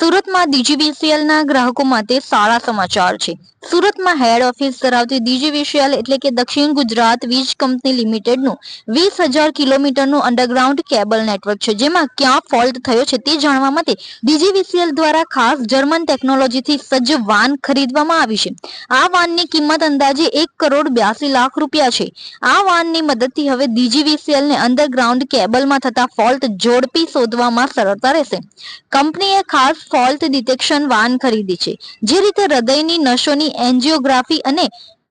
સુરતમાં ડીજીવીસીએલના ગ્રાહકો માટે સારા સમાચાર છે. સુરતમાં હેડ ઓફિસ ધરાવતી ડીજીવીસીએલ એટલે કે દક્ષિણ ગુજરાત વીજ કંપની લિમિટેડનું વીસ હજાર કિલોમીટરનું અંડરગ્રાઉન્ડ કેબલ નેટવર્ક છે. જેમાં ક્યાં ફોલ્ટ થયો છે તે જાણવા માટે ડીજીવીસીએલ દ્વારા ખાસ જર્મન ટેકનોલોજીથી સજ્જ વાન ખરીદવામાં આવી છે. આ વાનની કિંમત અંદાજે એક કરોડ બ્યાસી લાખ રૂપિયા છે. આ વાનની મદદથી હવે ડીજીવીસીએલને અંડરગ્રાઉન્ડ કેબલમાં થતા ફોલ્ટ ઝડપી શોધવામાં સરળતા રહેશે. કંપનીએ ખાસ ફોલ્ટ ડિટેક્શન વાન ખરીદી છે. જે રીતે હૃદયની નસોની એન્જિયોગ્રાફી અને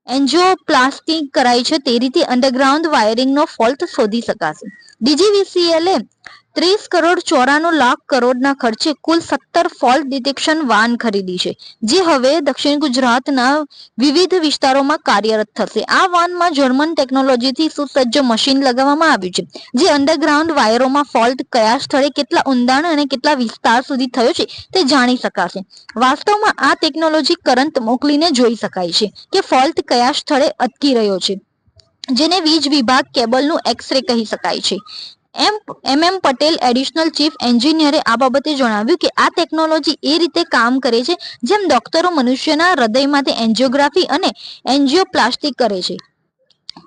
એન્જિયોપ્લાસ્ટિક કરાય છે, તે રીતે અંડરગ્રાઉન્ડ વાયરિંગનો ફોલ્ટ શોધી શકાશે. ડીજીવીસીએલે ત્રીસ કરોડ ચોરાણું લાખ કરોડના ખર્ચે કુલ સત્તર ફોલ્ટ ડિટેક્શન વાન ખરીદી છે, જે હવે દક્ષિણ ગુજરાતના વિવિધ વિસ્તારોમાં કાર્યરત થશે. આ વાનમાં જર્મન ટેકનોલોજીથી સુસજ્જ મશીન લગાવવામાં આવ્યું છે, જે અંડરગ્રાઉન્ડ વાયરોમાં ફોલ્ટ કયા સ્થળે કેટલા ઊંડાણ અને કેટલા વિસ્તાર સુધી થયો છે તે જાણી શકાશે. વાસ્તવમાં આ ટેકનોલોજી કરંટ મોકલીને જોઈ શકાય છે કે ફોલ્ટ કયા સ્થળે અટકી રહ્યો છે, જેને વીજ વિભાગ કેબલનું એક્સરે કહી શકાય છે. M M M Patel additional chief એન્જિનિયરે આ બાબતે જણાવ્યું કે આ ટેકનોલોજી એ રીતે કામ કરે છે, જેમ ડોક્ટરો મનુષ્યના હૃદયમાંથી એન્જિયોગ્રાફી અને એન્જિયોપ્લાસ્ટિક કરે છે.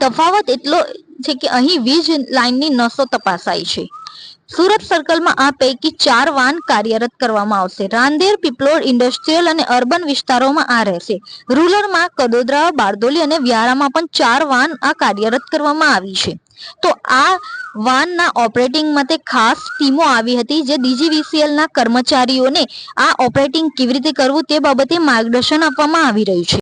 તફાવત એટલો છે કે અહીં વીજ લાઇનની નસો તપાસાય છે. સુરત સર્કલમાં આ પૈકી ચાર વાન કાર્યરત કરવામાં આવશે. રાંદેર, પીપલોડ ઇન્ડસ્ટ્રીયલ અને અર્બન વિસ્તારોમાં આ રહેશે. રૂરલમાં કડોદરા બારડોલી અને વ્યારામાં પણ ચાર વાન આ કાર્યરત કરવામાં આવી છે. તો આ વાનના ઓપરેટિંગ માટે ખાસ ટીમો આવી હતી જે ડીજીવીસીએલના કર્મચારીઓને આ ઓપરેટિંગ કેવી રીતે કરવું તે બાબતે માર્ગદર્શન આપવામાં આવી રહ્યું છે.